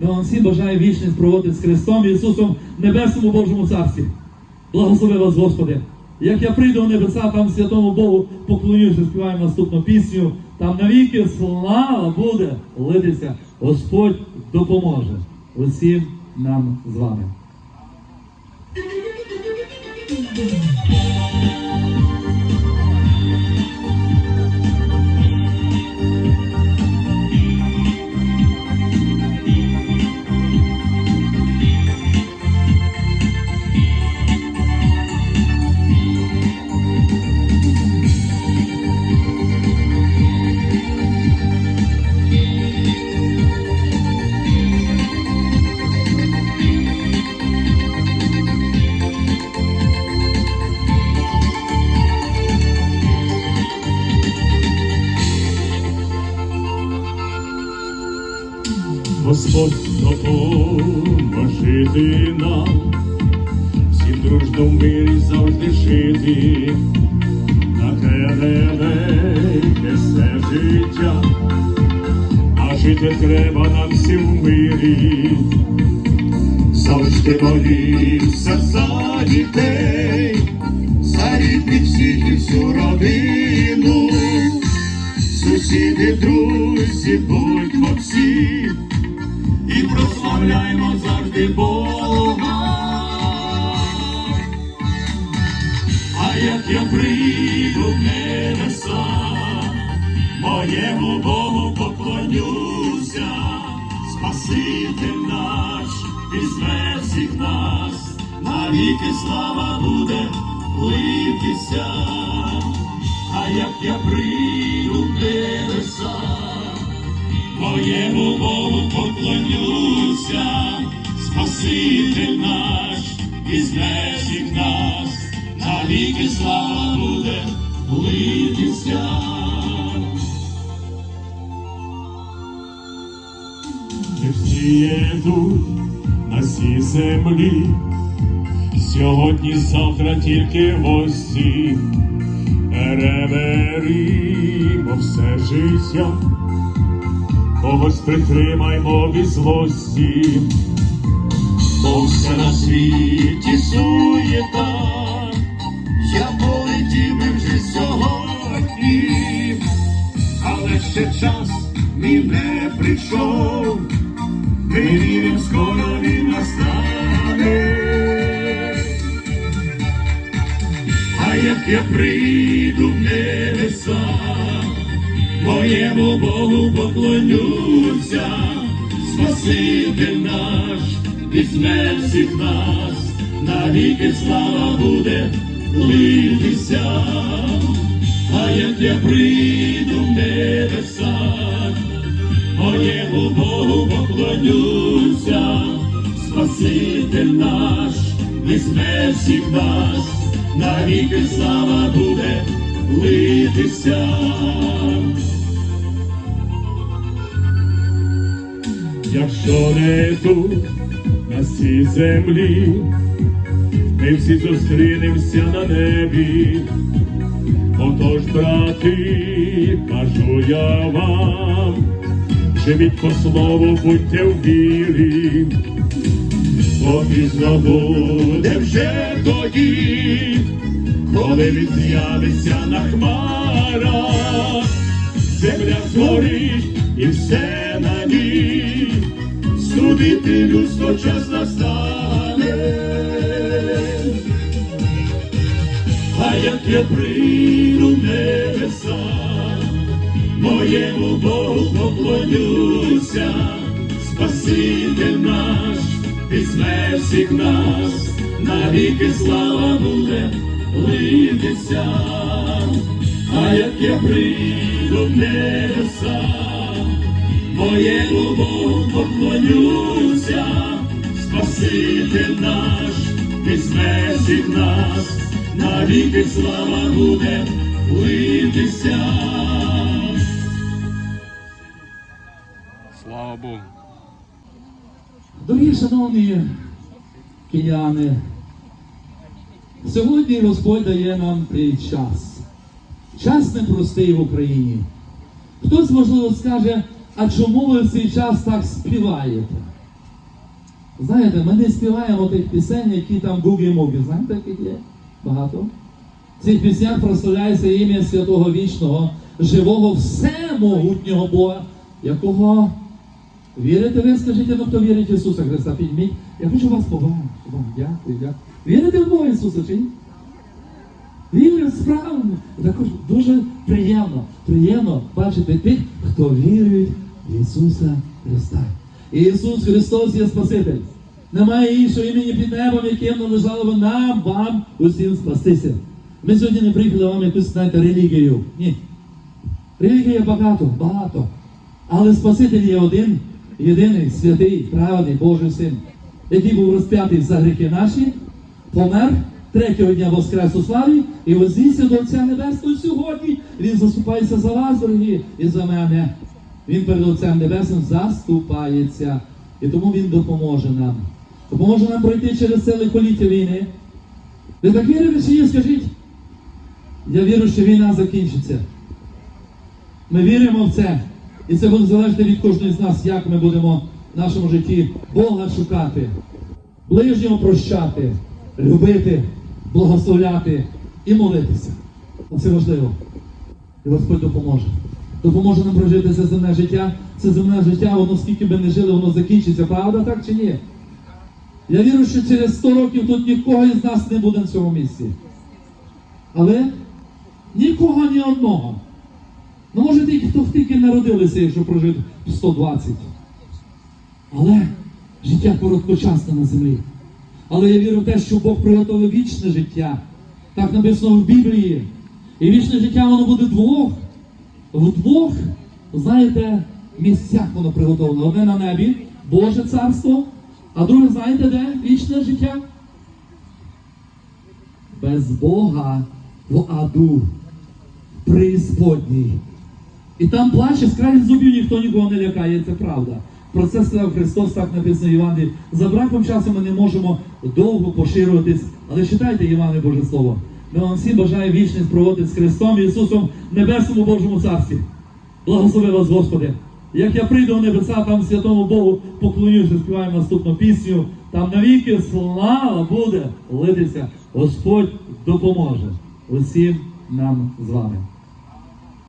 Я вам всім бажаю вічність проводити з Христом Ісусом в Небесному Божому Царстві. Благослови вас, Господи. Як я прийду в небеса, там святому Богу поклонюся, співаємо наступну пісню. Там навіки слава буде литися. Господь допоможе усім нам з вами. Господь допоможити нам, всім дружно в мирі завжди жити, на тебе несе життя, а жити треба нам всім в мирі, завжди молімся за дітей, за рідних всіх і всю родину. Сусіди, друзі, будьмо всі, і прославляймо завжди Бога. А як я прийду в небеса, моєму Богу поклонюся, Спаситель наш, візьме всіх нас, навіки слава буде литися. А як я прийду в небеса, моєму Спаситель наш, візьме всіх нас, навіки слава буде литися. Всі єдуть на цій землі, сьогодні, завтра тільки гості. Переберімо все життя, когось притримаймо від злості, все на світі суєта, я полетів би вже сьогодні, але ще час мій не прийшов, ми віримо, скоро він настане. А як я прийду в небеса, моєму Богу поклонюся, Спаситель наш, візьме всіх нас, навіки слава буде литися. А як я прийду в небеса, моєму Богу поклонюся, Спаситель наш, візьме всіх нас навіки слава буде литися. Якщо не тут, на цій землі, ми всі зустрінемося на небі. Отож, брати, кажу я вам, живіть по слову, будьте в вірі, бо пізно буде вже тоді, коли він з'явиться на хмарах, земля згорить і все на ній, судити людство час настане. А як я прийду небеса, моєму Богу поклонюся, Спаситель наш, візьме всіх нас, навіки слава буде литися. А як я прийду в небеса, моєму Богу поклонюся, Спаситель наш, візьме всіх нас, навіки слава буде литися. Слава Богу. Дорогі шановні кияни, сьогодні Господь дає нам цей час. Час непростий в Україні. Хтось, можливо, скаже, а чому ви в цей час так співаєте? Знаєте, ми не співаємо тих пісень, які там гугі-мугі. Знаєте, які є? Багато. В цих піснях прославляється ім'я Святого Вічного, живого всемогутнього Бога, якого вірите ви, скажіть, ну хто вірить в Ісуса Христа, підміть. Я хочу вас побачити. Вам Дякую, дякую. Вірите в Бога Ісуса чи ні? Вірю справді. Також дуже приємно, приємно бачити тих, хто вірує в Ісуса Христа. Ісус Христос є Спаситель. Немає іншого імені під небом, яким належало би нам, вам, усім спастися. Ми сьогодні не приїхали вам якусь, знаєте, релігію. Ні. Релігія багато, багато. Але Спаситель є один, єдиний, святий, праведний Божий Син, який був розп'ятий за гріхи наші, помер, третього дня воскрес у славі і вознісся до Отця Небесного сьогодні. Він заступається за вас, дорогі, і за мене. Він перед Отцем Небесним заступається. І тому Він допоможе нам. Допоможе нам пройти через це лихоліття війни. Ви так вірите чи ні? Скажіть? Я вірю, що війна закінчиться. Ми віримо в це. І це буде залежати від кожного з нас, як ми будемо в нашому житті Бога шукати, ближнього прощати, любити, благословляти і молитися. Це важливо. І Господь допоможе. Допоможе нам прожити це земне життя. Це земне життя, воно скільки би не жили, воно закінчиться. Правда так чи ні? Я вірю, що через 100 років тут нікого із нас не буде на цьому місці. Але нікого ні одного. Ну, може, тільки хто тільки народилися, якщо прожити 120. Але життя короткочасне на землі. Але я вірю в те, що Бог приготовив вічне життя. Так написано в Біблії. І вічне життя воно буде двох. В двох, знаєте, місцях воно приготовлено. Одне на небі, Боже царство, а друге, знаєте де? Вічне життя? Без Бога в аду, преісподній. І там плаче краю зубів ніхто нікого не лякає, це правда. Про це сказав Христос, так написано в Євангелії. За браком часу ми не можемо довго поширюватись, але читайте Євангеліє Боже Слово. Ми вам всім бажаємо вічність проводити з Христом Ісусом в Небесному Божому Царстві. Благослови вас, Господи. Як я прийду в небеса, там святому Богу поклонюся, співаємо наступну пісню. Там навіки слава буде литися. Господь допоможе усім нам з вами.